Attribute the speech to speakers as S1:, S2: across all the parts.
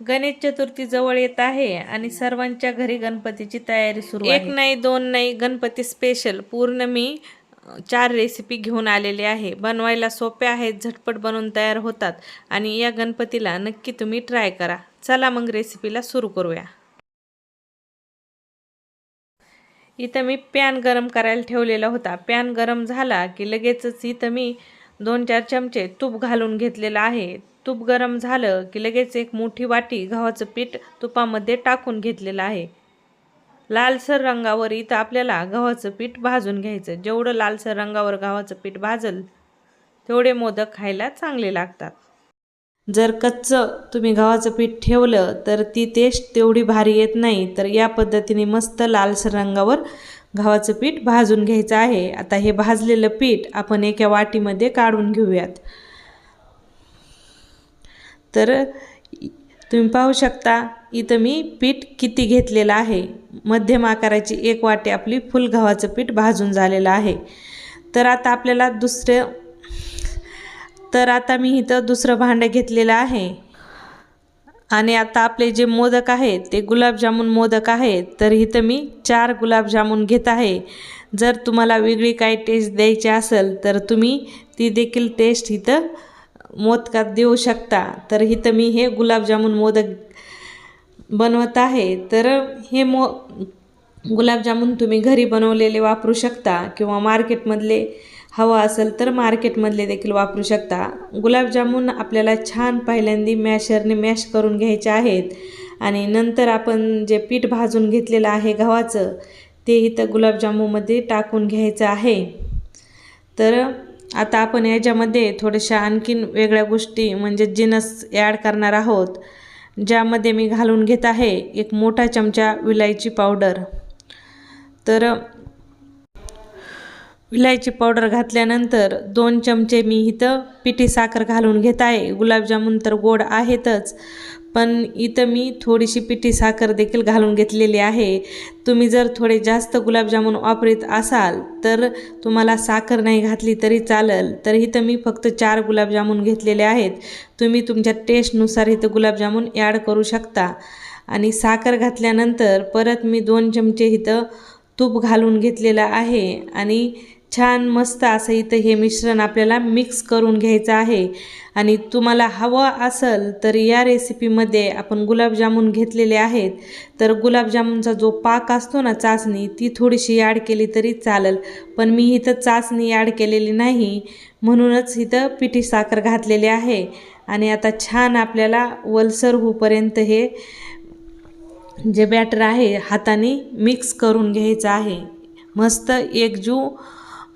S1: गणेश चतुर्थी जवळ येत आहे आणि सर्वांच्या घरी गणपतीची तयारी सुरू एक नाही दोन नाही गणपती स्पेशल पूर्ण मी चार रेसिपी घेऊन आलेली आहे. बनवायला सोप्या आहेत झटपट बनवून तयार होतात आणि या गणपतीला नक्की तुम्ही ट्राय करा. चला मग रेसिपीला सुरू करूया. इथं मी पॅन गरम करायला ठेवलेला होता. पॅन गरम झाला की लगेचच इथं मी दोन चार चमचे तूप घालून घेतलेलं आहे. तूप गरम झालं की लगेच एक मोठी वाटी गव्हाचं पीठ तुपामध्ये टाकून घेतलेलं आहे. लालसर रंगावर इथं आपल्याला गव्हाचं पीठ भाजून घ्यायचं. जेवढं लालसर रंगावर गव्हाचं पीठ भाजल तेवढे मोदक खायला चांगले लागतात. जर कच्चं तुम्ही गव्हाचं पीठ ठेवलं तर ती टेस्ट तेवढी भारी येत नाही. तर या पद्धतीने मस्त लालसर रंगावर गव्हाचं पीठ भाजून घ्यायचं आहे. आता हे भाजलेलं पीठ आपण एका वाटीमध्ये काढून घेऊयात. तर तुम्ही पाहू शकता इथं मी पीठ किती घेतलेलं आहे. मध्यम आकाराची एक वाटी आपली फुल गव्हाचं पीठ भाजून झालेलं आहे. तर आता आपल्याला दुसरं तर आता मी इथं दुसरं भांडं घेतलेलं आहे. आणि आता आपले जे मोदक आहेत ते गुलाबजामुन मोदक आहेत तर इथं मी चार गुलाबजामुन घेत आहे. जर तुम्हाला वेगळी काही टेस्ट द्यायची असेल तर तुम्ही ती देखील टेस्ट इथं मोदकात देऊ शकता. तर इथं मी हे गुलाबजामुन मोदक बनवत आहे. तर हे मो गुलाबजामुन तुम्ही घरी बनवलेले वापरू शकता किंवा मार्केटमधले हवं असेल तर मार्केटमधले देखील वापरू शकता. गुलाबजामुन आपल्याला छान पहिल्यांदी मॅशरने मॅश करून घ्यायचे आहेत. आणि नंतर आपण जे पीठ भाजून घेतलेलं आहे गव्हाचं ते इथं गुलाबजामुनमध्ये टाकून घ्यायचं आहे. तर आता आपण याच्यामध्ये थोड्याशा आणखीन वेगळ्या गोष्टी म्हणजे जिनस ॲड करणार आहोत ज्यामध्ये मी घालून घेत आहे एक मोठा चमचा विलायची पावडर तर विलायची पावडर घातल्यानंतर दोन चमचे मी इथं पिठी साखर घालून घेत आहे. गुलाबजामुन तर गोड आहेतच पण इथं मी थोडीशी पिठी साखर देखील घालून घेतलेली आहे. तुम्ही जर थोडे जास्त गुलाबजामुन वापरीत असाल तर तुम्हाला साखर नाही घातली तरी चालेल. तर इथं मी फक्त चार गुलाबजामुन घेतलेले आहेत. तुम्ही तुमच्या टेस्टनुसार इथं गुलाबजामुन ॲड करू शकता. आणि साखर घातल्यानंतर परत मी दोन चमचे इथं तूप घालून घेतलेलं आहे. आणि छान मस्त असं इथं हे मिश्रण आपल्याला मिक्स करून घ्यायचं आहे. आणि तुम्हाला हवं असेल तर या रेसिपीमध्ये आपण गुलाबजामुन घेतलेले आहेत. तर गुलाबजामुनचा जो पाक असतो ना चाचणी ती थोडीशी ॲड केली तरी चालेल. पण मी इथं चाचणी ॲड केलेली नाही. म्हणूनच इथं पिठी साखर घातलेली आहे. आणि आता छान आपल्याला वलसर होऊपर्यंत हे जे बॅटर आहे हाताने मिक्स करून घ्यायचं आहे. मस्त एकजू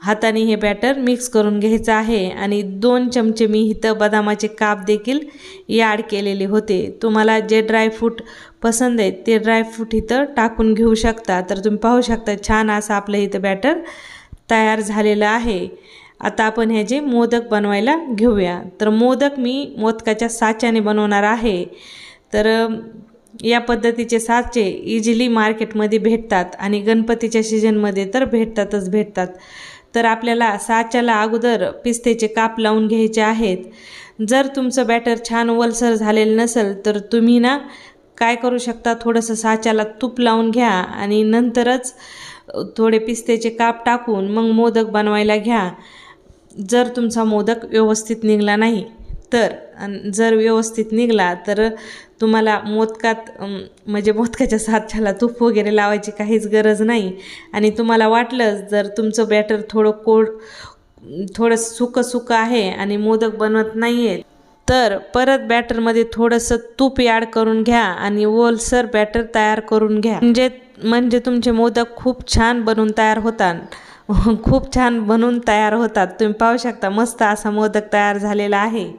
S1: हाताने हे बॅटर मिक्स करून घ्यायचं आहे आणि दोन चमचे मी इथं बदामाचे काप देखील याड केलेले होते. तुम्हाला जे ड्रायफ्रूट पसंत आहेत ते ड्रायफ्रूट इथं टाकून घेऊ शकता. तर तुम्ही पाहू शकता छान असं आपलं इथं बॅटर तयार झालेलं आहे. आता आपण ह्याचे मोदक बनवायला घेऊया. तर मोदक मी मोदकाच्या साच्याने बनवणार आहे. तर या पद्धतीचे साचे इझिली मार्केटमध्ये भेटतात आणि गणपतीच्या सीजनमध्ये तर भेटतातच भेटतात. तर आपल्याला साच्याला अगोदर पिस्तेचे काप लावून घ्यायचे आहेत. जर तुमचं बॅटर छान वलसर झालेलं नसेल तर तुम्ही ना काय करू शकता? थोडंसं साच्याला तूप लावून घ्या आणि नंतरच थोडे पिस्तेचे काप टाकून मग मोदक बनवायला घ्या. जर तुमचा मोदक व्यवस्थित निघाला नाही तर जर व्यवस्थित निघाला तर तुम्हाला मोदकात म्हणजे मोदकाच्या साच्याला तूप वगैरे लावायची काहीच गरज नाही. आणि तुम्हाला वाटलंच जर तुमचं बॅटर थोडं कोड थोडं सुकं सुकं आहे आणि मोदक बनवत नाही आहे तर परत बॅटरमध्ये थोडंसं तूप ॲड करून घ्या आणि ओलसर बॅटर तयार करून घ्या. म्हणजे म्हणजे तुमचे मोदक खूप छान बनून तयार होतात. खूप छान बनून तयार होतात. तुम्ही पाहू शकता मस्त असा मोदक तयार झालेला आहे.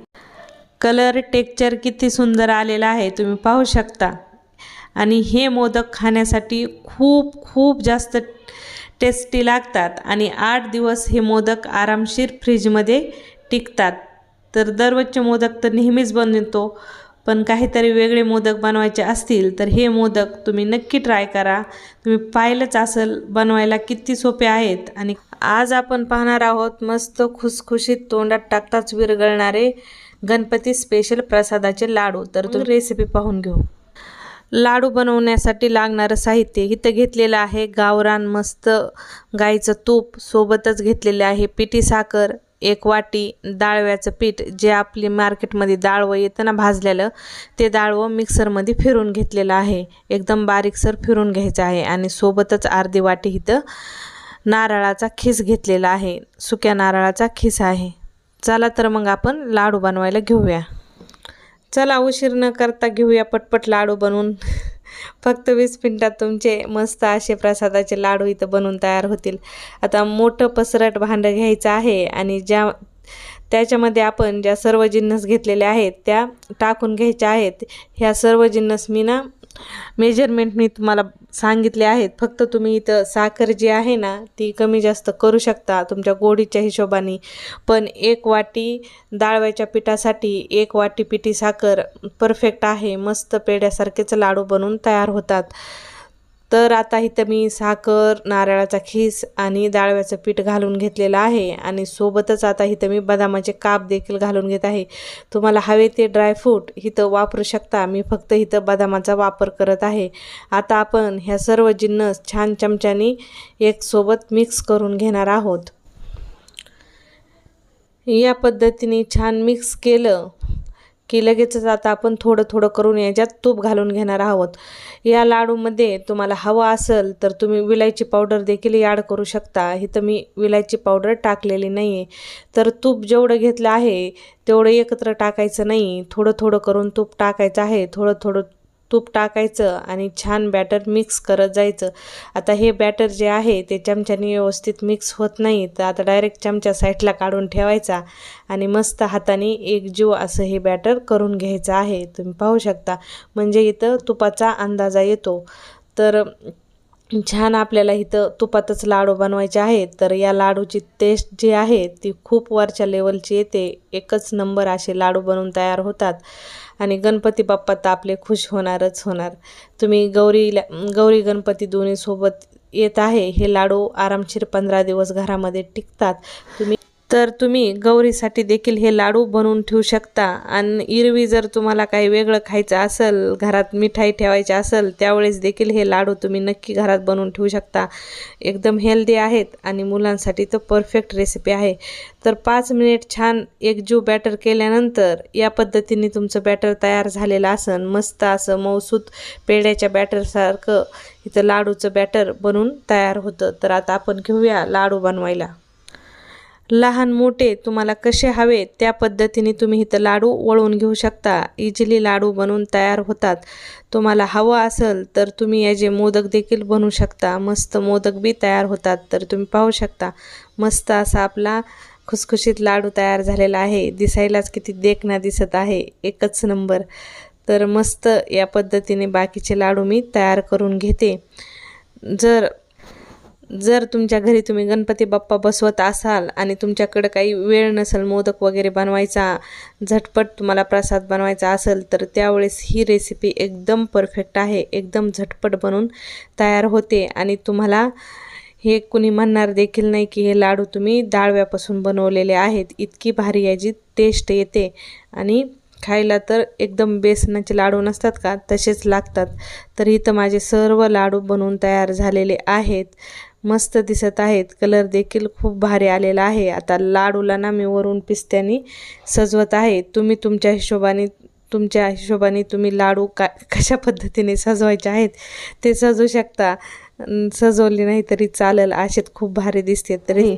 S1: कलर टेक्चर किती सुंदर आलेला आहे तुम्ही पाहू शकता. आणि हे मोदक खाण्यासाठी खूप खूप जास्त टेस्टी लागतात. आणि आठ दिवस हे मोदक आरामशीर फ्रीजमध्ये टिकतात. तर दररोजचे मोदक तर नेहमीच बनवतो पण काहीतरी वेगळे मोदक बनवायचे असतील तर हे मोदक तुम्ही नक्की ट्राय करा. तुम्ही पाहिलंच असेल बनवायला किती सोपे आहेत. आणि आज आपण पाहणार आहोत मस्त खुसखुशीत तोंडात टाकताच विरघळणारे गणपती स्पेशल प्रसादाचे लाडू. तर तुम्ही रेसिपी पाहून घेऊ. लाडू बनवण्यासाठी लागणारं साहित्य इथं घेतलेलं आहे. गावरान मस्त गाईचं तूप सोबतच घेतलेले आहे. पिठी साखर एक वाटी डाळव्याचं पीठ जे आपली मार्केटमध्ये डाळवं येतं ना भाजलेलं ते डाळवं मिक्सरमध्ये फिरून घेतलेलं आहे. एकदम बारीकसर फिरून घ्यायचं आहे आणि सोबतच अर्धी वाटी इथं नारळाचा खीस घेतलेला आहे. सुक्या नारळाचा खीस आहे. चला तर मग आपण लाडू बनवायला घेऊया. चला उशीर न करता घेऊया पटपट लाडू बनवून. फक्त वीस मिनटात तुमचे मस्त असे प्रसादाचे लाडू इथं बनवून तयार होतील. आता मोठं पसरट भांडं घ्यायचं आहे आणि ज्या त्याच्यामध्ये आपण ज्या सर्व जिन्नस घेतलेल्या आहेत त्या टाकून घ्यायच्या आहेत. ह्या सर्व जिन्नस मी ना मेजरमेंट मी तुम्हाला सांगितले आहेत. फक्त तुम्ही इथं साखर जी आहे ना ती कमी जास्त करू शकता तुमच्या गोडीच्या हिशोबाने. पण एक वाटी डाळव्याच्या पिठासाठी एक वाटी पिठी साखर परफेक्ट आहे. मस्त पेढ्यासारखेच लाडू बनवून तयार होतात. तर आता इथं मी साखर नारळाचा खीस आणि डाळव्याचं पीठ घालून घेतलेलं आहे आणि सोबतच आता इथं मी बदामाचे काप देखील घालून घेत आहे. तुम्हाला हवे ते ड्रायफ्रूट इथं वापरू शकता. मी फक्त इथं बदामाचा वापर करत आहे. आता आपण ह्या सर्व जिन्नस छान चमच्यानी एक सोबत मिक्स करून घेणार आहोत. या पद्धतीने छान मिक्स केलं. की लगेचच आता आपण थोडं थोडं करून याच्यात तूप घालून घेणार आहोत. या लाडूमध्ये तुम्हाला हवं असेल तर तुम्ही विलायची पावडर देखील ॲड करू शकता. इथं मी विलायची पावडर टाकलेली नाही आहे तर तूप जेवढं घेतलं आहे तेवढं एकत्र टाकायचं नाही. थोडं थोडं करून तूप टाकायचं आहे. थोडं थोडं तूप टाकायचं आणि छान बॅटर मिक्स करत जायचं. आता हे बॅटर जे आहे ते चमच्याने व्यवस्थित मिक्स होत नाही. तर आता डायरेक्ट चमचा साईडला काढून ठेवायचा आणि मस्त हाताने एक जीव असं हे बॅटर करून घ्यायचं आहे. तुम्ही पाहू शकता. म्हणजे इथं तुपाचा अंदाजा येतो. तर छान आपल्याला इथं तुपातच लाडू बनवायचे आहेत. तर या लाडूची टेस्ट जी आहे ती खूप वरच्या लेवलची येते. एकच नंबर असे लाडू बनवून तयार होतात. आणि गणपती बाप्पा तर आपले खुश होणारच होणार. तुम्ही गौरीला गौरी गणपती दोन्हीसोबत येत आहे. हे लाडू आरामशीर पंधरा दिवस घरामध्ये टिकतात. तुम्ही तर तुम्ही गौरीसाठी देखील हे लाडू बनवून ठेवू शकता. आणि इरवी जर तुम्हाला काही वेगळं खायचं असेल घरात मिठाई ठेवायची असेल त्यावेळेस देखील हे लाडू तुम्ही नक्की घरात बनवून ठेवू शकता. एकदम हेल्दी आहेत आणि मुलांसाठी तर परफेक्ट रेसिपी आहे. तर पाच मिनिट छान एकजीव बॅटर केल्यानंतर या पद्धतीने तुमचं बॅटर तयार झालेलं असन मस्त असं मौसूत पेढ्याच्या बॅटरसारखं इथं लाडूचं बॅटर बनवून तयार होतं. तर आता आपण घेऊया लाडू बनवायला. लहान मोठे तुम्हाला कसे हवे त्या पद्धतीने तुम्ही इथं लाडू वळवून घेऊ शकता. इजिली लाडू बनवून तयार होतात. तुम्हाला हवं असेल तर तुम्ही याचे मोदक देखील बनवू शकता. मस्त मोदक बी तयार होतात तर तुम्ही पाहू शकता. मस्त असा आपला खुसखुशीत लाडू तयार झालेला आहे. दिसायलाच किती देखना दिसत आहे. एकच नंबर. तर मस्त या पद्धतीने बाकीचे लाडू मी तयार करून घेते. जर जर तुमच्या घरी तुम्ही गणपती बाप्पा बसवत असाल आणि तुमच्याकडं काही वेळ नसेल मोदक वगैरे बनवायचा झटपट तुम्हाला प्रसाद बनवायचा असेल तर त्यावेळेस ही रेसिपी एकदम परफेक्ट आहे एकदम झटपट बनवून तयार होते. आणि तुम्हाला हे कुणी म्हणणार देखील नाही की हे लाडू तुम्ही डाळव्यापासून बनवलेले आहेत. इतकी भारी याची टेस्ट येते. आणि खायला तर एकदम बेसनाचे लाडू नसतात का? तसेच लागतात. तर इथं माझे सर्व लाडू बनवून तयार झालेले आहेत. मस्त दिसत आहेत. कलर देखील खूप भारी आलेला आहे. आता लाडूला ना मी वरून पिस्त्यानी सजवत आहे. तुम्ही तुमच्या हिशोबाने तुमच्या हिशोबाने तुम्ही लाडू का कशा पद्धतीने सजवायचे आहेत ते सजवू शकता. सजवले नाही तरी चालेल. असेच खूप भारी दिसते तरी.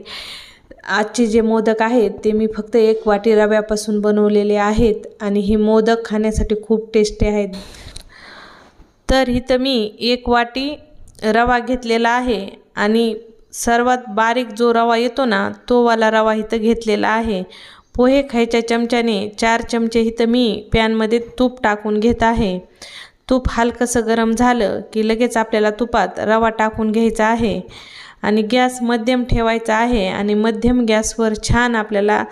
S1: आजचे जे मोदक आहेत ते मी फक्त एक वाटी रव्यापासून बनवलेले आहेत आणि हे मोदक खाण्यासाठी खूप टेस्टी आहेत. तर इथं मी एक वाटी रवा घेतलेला आहे. आणि सर्वात बारीक जो रवा येतो ना तो वाला रवा इथं घेतलेला आहे. पोहे खायच्या चमच्याने चार चमचे इथं मी पॅनमध्ये तूप टाकून घेत आहे. तूप हलकंसं गरम झालं की लगेच आपल्याला तुपात रवा टाकून घ्यायचा आहे. आणि गॅस मध्यम ठेवायचा आहे आणि मध्यम गॅसवर छान आपल्याला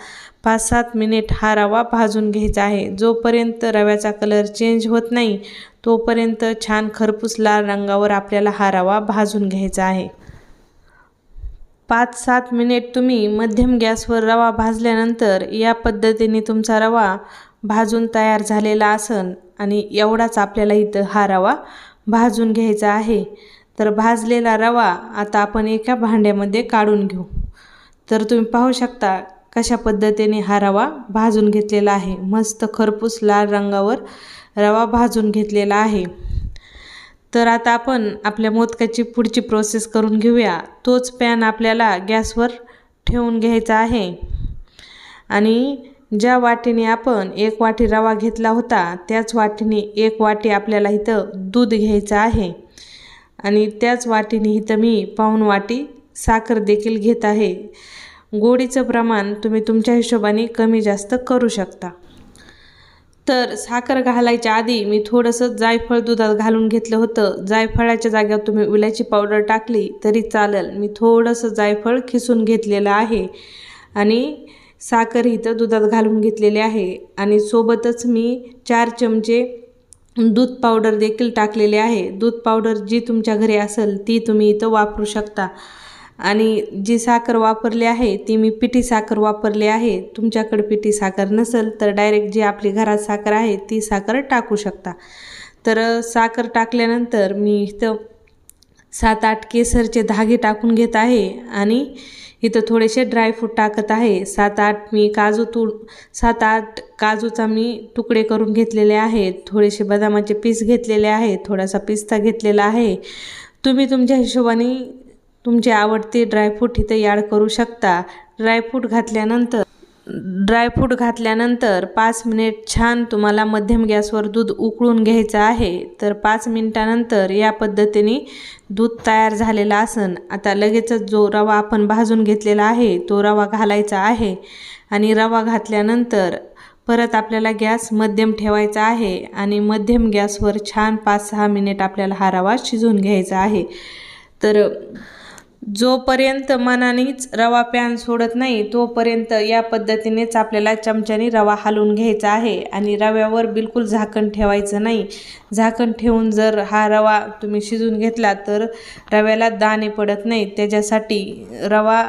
S1: पाच सात मिनिट हा रवा भाजून घ्यायचा आहे. जोपर्यंत रव्याचा कलर चेंज होत नाही तोपर्यंत छान खरपूस लाल रंगावर आपल्याला हा रवा भाजून घ्यायचा आहे. पाच सात मिनिट तुम्ही मध्यम गॅसवर रवा भाजल्यानंतर या पद्धतीने तुमचा रवा भाजून तयार झालेला असन आणि एवढाच आपल्याला इथं हा रवा भाजून घ्यायचा आहे. तर भाजलेला रवा आता आपण एका भांड्यामध्ये काढून घेऊ. तर तुम्ही पाहू शकता कशा पद्धतीने हा रवा भाजून घेतलेला आहे. मस्त खरपूस लाल रंगावर रवा भाजून घेतलेला आहे. तर आता आपण आपल्या मोदकाची पुढची प्रोसेस करून घेऊया. तोच पॅन आपल्याला गॅसवर ठेवून घ्यायचा आहे. आणि ज्या वाटीने आपण एक वाटी रवा घेतला होता त्याच वाटीने एक वाटी आपल्याला इथं दूध घ्यायचं आहे. आणि त्याच वाटीने इथं मी पाऊण वाटी साखर देखील घेत आहे. गोडीचं प्रमाण तुम्ही तुमच्या हिशोबाने कमी जास्त करू शकता. तर साखर घालायच्या आधी मी थोडंसं जायफळ दुधात घालून घेतलं होतं. जायफळाच्या जाग्यावर तुम्ही विलायची पावडर टाकली तरी चालेल. मी थोडंसं जायफळ खिसून घेतलेलं आहे आणि साखर इथं दुधात घालून घेतलेली आहे आणि सोबतच मी चार चमचे दूध पावडर देखील टाकलेले आहे. दूध पावडर जी तुमच्या घरी असेल ती तुम्ही इथं वापरू शकता. आणि जी साखर वापरली आहे ती मी पिठी साखर वापरली आहे. तुमच्याकडे पिठी साखर नसेल तर डायरेक्ट जी आपली घरात साखर आहे ती साखर टाकू शकता. तर साखर टाकल्यानंतर मी इथं सात आठ केसरचे धागे टाकून घेत आहे आणि इथं थोडेसे ड्रायफ्रूट टाकत आहे. सात आठ मी काजू तू सात आठ काजूचा मी तुकडे करून घेतलेले आहेत. थोडेसे बदामाचे पीस घेतलेले आहेत थोडासा पिस्ता घेतलेला आहे. तुम्ही तुमच्या हिशोबाने तुमचे आवडते ड्रायफ्रूट इथं ॲड करू शकता. ड्रायफ्रूट घातल्यानंतर ड्रायफ्रूट घातल्यानंतर पाच मिनिट छान तुम्हाला मध्यम गॅसवर दूध उकळून घ्यायचं आहे. तर पाच मिनिटानंतर या पद्धतीने दूध तयार झालेला असन. आता लगेचच जो रवा आपण भाजून घेतलेला आहे तो रवा घालायचा आहे. आणि रवा घातल्यानंतर परत आपल्याला गॅस मध्यम ठेवायचा आहे आणि मध्यम गॅसवर छान पाच सहा मिनिट आपल्याला हा रवा शिजवून घ्यायचा आहे. तर जोपर्यंत मनानेच रवा पॅन सोडत नाही तोपर्यंत या पद्धतीनेच आपल्याला चमच्याने रवा हलवून घ्यायचा आहे आणि रव्यावर बिलकुल झाकण ठेवायचं नाही. झाकण ठेवून जर हा रवा तुम्ही शिजून घेतला तर रव्याला दाणे पडत नाही त्याच्यासाठी रवा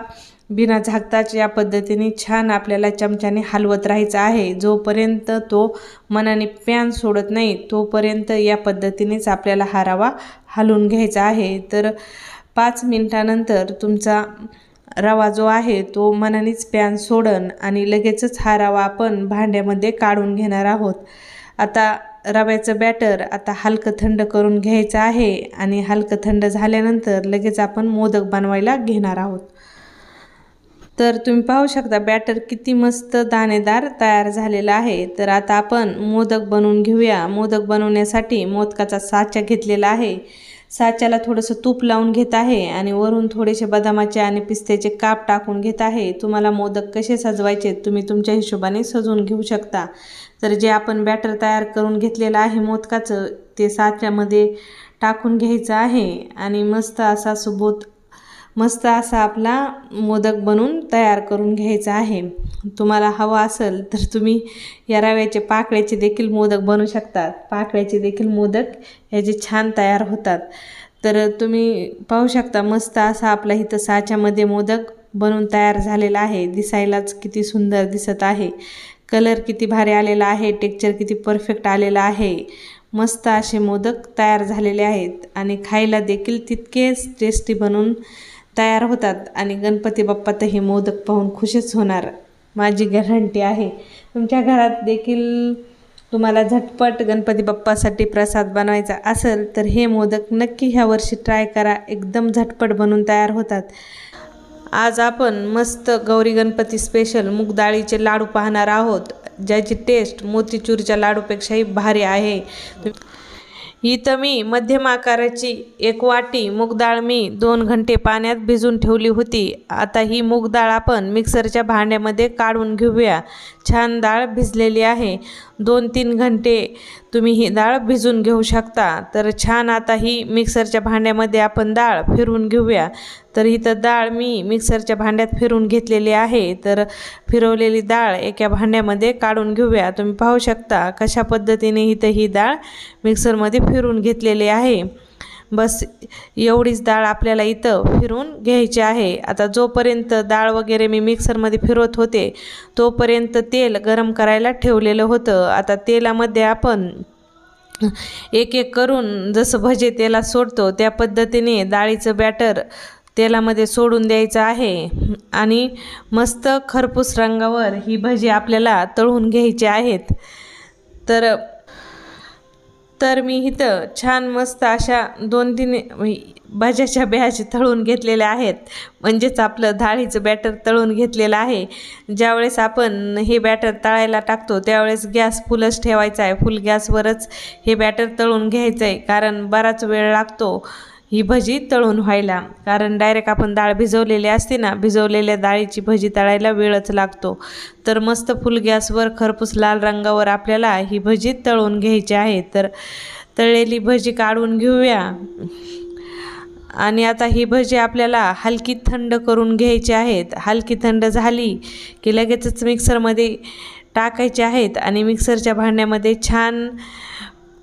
S1: बिना झाकताच या पद्धतीने छान आपल्याला चमच्याने हलवत राहायचं आहे. जोपर्यंत तो मनाने पॅन सोडत नाही तोपर्यंत या पद्धतीनेच आपल्याला हा रवा हलवून घ्यायचा आहे. तर पाच मिनटानंतर तुमचा रवा जो आहे तो मनानेच पॅन सोडन आणि लगेचच हा रवा आपण भांड्यामध्ये काढून घेणार आहोत. आता रव्याचं बॅटर आता हलकं थंड करून घ्यायचं आहे आणि हलकं थंड झाल्यानंतर लगेच आपण मोदक बनवायला घेणार आहोत. तर तुम्ही पाहू शकता बॅटर किती मस्त दाणेदार तयार झालेला आहे. तर आता आपण मोदक बनवून घेऊया. मोदक बनवण्यासाठी मोदकाचा साचा घेतलेला आहे. साच्याला थोडंसं तूप लावून घेत आहे आणि वरून थोडेसे बदामाचे आणि पिस्त्याचे काप टाकून घेत आहे. तुम्हाला मोदक कसे सजवायचे तुम्ही तुमच्या हिशोबाने सजवून घेऊ शकता. तर जे आपण बॅटर तयार करून घेतलेलं आहे मोदकाचं ते साच्यामध्ये टाकून घ्यायचं आहे आणि मस्त असा सुबोध मस्त असा आपला मोदक बनवून तयार करून घ्यायचा आहे. तुम्हाला हवा असेल तर तुम्ही या रव्याचे पाकळ्याचे देखील मोदक बनवू शकतात. पाकळ्याचे देखील मोदक याचे छान तयार होतात. तर तुम्ही पाहू शकता मस्त असा आपला इथं साच्यामध्ये मोदक बनवून तयार झालेला आहे. दिसायलाच किती सुंदर दिसत आहे. कलर किती भारी आलेला आहे. टेक्चर किती परफेक्ट आलेला आहे. मस्त असे मोदक तयार झालेले आहेत. आणि खायला देखील तितकेच टेस्टी बनून तयार होतात आणि गणपती बाप्पा तर हे मोदक पाहून खुशच होणार. माझी गॅरंटी आहे. तुमच्या घरात देखील तुम्हाला झटपट गणपती बाप्पासाठी प्रसाद बनवायचा असेल तर हे मोदक नक्की ह्या वर्षी ट्राय करा. एकदम झटपट बनून तयार होतात. आज आपण मस्त गौरी गणपती स्पेशल मूगडाळीचे लाडू पाहणार आहोत ज्याची टेस्ट मोतीचूरच्या लाडूपेक्षाही भारी आहे. इथं मी मध्यम आकाराची एक वाटी मूगडाळ मी दोन घंटे पाण्यात भिजून ठेवली होती. आता ही मूगडाळ आपण मिक्सरच्या भांड्यामध्ये काढून घेऊया. छान डाळ भिजलेली आहे. दोन तीन घंटे तुम्ही ही डाळ भिजून घेऊ शकता. तर छान आता ही मिक्सरच्या भांड्यामध्ये आपण डाळ फिरवून घेऊया. तर इथं डाळ मी मिक्सरच्या भांड्यात फिरून घेतलेली आहे. तर फिरवलेली डाळ एका भांड्यामध्ये काढून घेऊया. तुम्ही पाहू शकता कशा पद्धतीने इथं ही डाळ मिक्सरमध्ये फिरून घेतलेली आहे. बस एवढीच डाळ आपल्याला इथं फिरून घ्यायची आहे. आता जोपर्यंत डाळ वगैरे मी मिक्सरमध्ये फिरवत होते तोपर्यंत तेल गरम करायला ठेवलेलं होतं. आता तेलामध्ये आपण एक एक करून जसं भजे तेलात सोडतो त्या पद्धतीने डाळीचं बॅटर तेलामध्ये सोडून द्यायचं आहे. आणि मस्त खरपूस रंगावर ही भजी आपल्याला तळून घ्यायची आहेत. तर तर मी इथं छान मस्त अशा दोन तीन म्हणजे भाज्याच्या बियाचे तळून घेतलेल्या आहेत. म्हणजेच आपलं डाळीचं बॅटर तळून घेतलेलं आहे. ज्यावेळेस आपण हे बॅटर तळायला टाकतो त्यावेळेस गॅस फुलच ठेवायचा आहे. फुल गॅसवरच हे बॅटर तळून घ्यायचं आहे कारण बराच वेळ लागतो. ही भजी तळून व्हायला. कारण डायरेक्ट आपण डाळ भिजवलेली असते ना भिजवलेल्या डाळीची भजी तळायला वेळच लागतो. तर मस्त फुल गॅसवर खरपूस लाल रंगावर आपल्याला ही भजी तळून घ्यायची आहे. तर तळलेली भजी काढून घेऊया. आणि आता ही भजी आपल्याला हलकी थंड करून घ्यायची आहेत. हलकी थंड झाली की लगेचच मिक्सरमध्ये टाकायचे आहेत. आणि मिक्सरच्या भांड्यामध्ये छान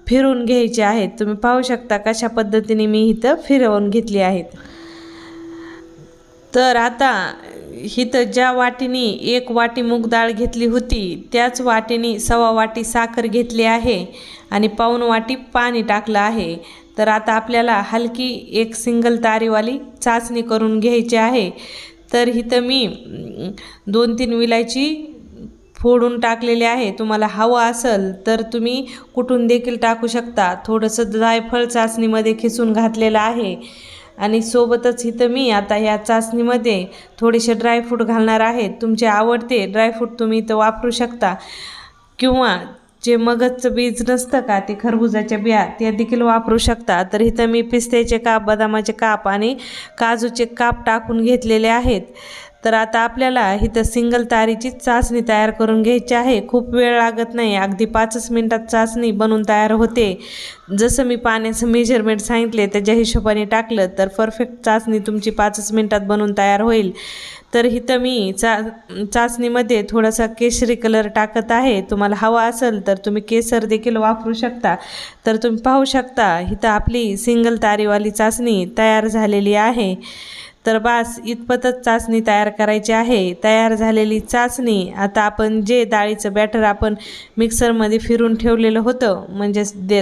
S1: फिरून घ्यायचे आहेत. तुम्ही पाहू शकता कशा पद्धतीने मी इथं फिरवून घेतली आहेत. तर आता इथं ज्या वाटीने एक वाटी मूग डाळ घेतली होती त्याच वाटीने सव्वा वाटी साखर घेतली आहे आणि पाऊण वाटी पाणी टाकलं आहे. तर आता आपल्याला हलकी एक सिंगल तारीवाली चाचणी करून घ्यायची आहे. तर इथं मी दोन तीन विलायची फोडून टाकलेले आहे तुम्हाला हवं असेल तर तुम्ही कुठून देखील टाकू शकता. थोडंसं जायफळ चाचणीमध्ये खिसून घातलेलं आहे. आणि सोबतच इथं मी आता ह्या चाचणीमध्ये थोडेसे ड्रायफ्रूट घालणार आहे. तुमचे आवडते ड्रायफ्रूट तुम्ही इथं वापरू शकता. किंवा जे मगजचं बीज नसतं का ते खरबुजाच्या बिया त्या देखील वापरू शकता. तर इथं मी पिस्त्याचे काप बदामाचे काप आणि काजूचे काप टाकून घेतलेले आहेत. तर आता आपल्याला इथं सिंगल तारीची चाचणी तयार करून घ्यायची आहे. खूप वेळ लागत नाही. अगदी पाचच मिनटात चाचणी बनवून तयार होते. जसं मी पाण्याचं मेजरमेंट सांगितले त्याच्या हिशोबाने टाकलं तर परफेक्ट चाचणी तुमची पाचच मिनटात बनवून तयार होईल. तर इथं मी चा चाचणीमध्ये थोडासा केशरी कलर टाकत आहे. तुम्हाला हवा असेल तर तुम्ही केसर देखील वापरू शकता. तर तुम्ही पाहू शकता इथं आपली सिंगल तारीवाली चाचणी तयार झालेली आहे. तर बास इतपतच चाचणी तयार करायची आहे. तयार झालेली चाचणी आता आपण जे डाळीचं बॅटर आपण मिक्सरमध्ये फिरून ठेवलेलं होतं म्हणजेच दे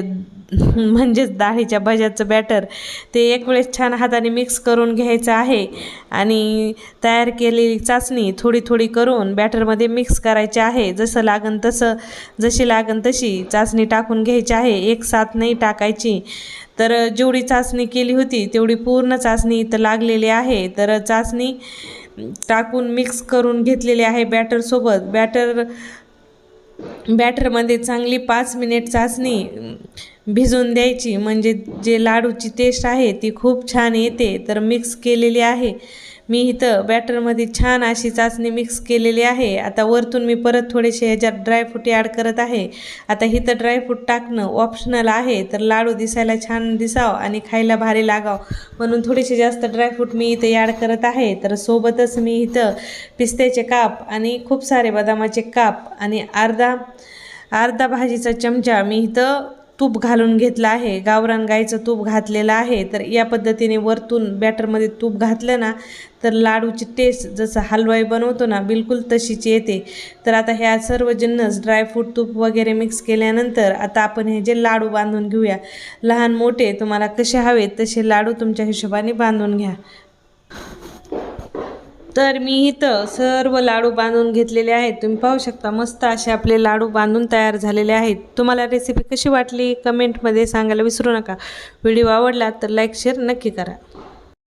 S1: म्हणजेच डाळीच्या भज्याचं बॅटर ते एक वेळेस छान हाताने मिक्स करून घ्यायचं आहे. आणि तयार केलेली चाचणी थोडी थोडी करून बॅटरमध्ये मिक्स करायची आहे. जसं लागन तसं जशी लागन तशी चाचणी टाकून घ्यायची आहे. एक साथ नाही टाकायची. तर जेवढी चाचणी केली होती तेवढी पूर्ण चाचणी इथं लागलेली आहे. तर चाचणी टाकून मिक्स करून घेतलेली आहे बॅटरसोबत बॅटर बॅटरमध्ये चांगली पाच मिनिट चाचणी भिजवून द्यायची. म्हणजे जे लाडूची टेस्ट आहे ती खूप छान येते. तर मिक्स केलेली आहे. मी इथं बॅटरमध्ये छान अशी चाचणी मिक्स केलेली आहे. आता वरतून मी परत थोडेसे ह्याच्यात ड्रायफ्रूट ॲड करत आहे. आता इथं ड्रायफ्रूट टाकणं ऑप्शनल आहे. तर लाडू दिसायला छान दिसावं आणि खायला भारी लागावं. म्हणून थोडेसे जास्त ड्रायफ्रूट मी इथं ॲड करत आहे. तर सोबतच मी इथं पिस्त्याचे काप आणि खूप सारे बदामाचे काप आणि अर्धा अर्धा भाजीचा चमचा मी इथं तूप घालून घेतलं आहे गावरान गाईचं तूप घातलेलं आहे तर या पद्धतीने वरतून बॅटरमध्ये तूप घातलं ना तर लाडूची टेस्ट जसं हलवाई बनवतो ना बिलकुल तशीच येते. तर आता ह्या सर्व जिन्नस ड्रायफ्रूट तूप वगैरे मिक्स केल्यानंतर आता आपण हे जे लाडू बांधून घेऊया लहान मोठे तुम्हाला कसे हवेत तसे लाडू तुमच्या हिशोबाने बांधून घ्या. तर मी इथं सर्व लाडू बांधून घेतलेले आहेत. तुम्ही पाहू शकता मस्त असे आपले लाडू बांधून तयार झालेले आहेत. तुम्हाला रेसिपी कशी वाटली? कमेंटमध्ये सांगायला विसरू नका. व्हिडिओ आवडला तर लाईक शेअर नक्की करा.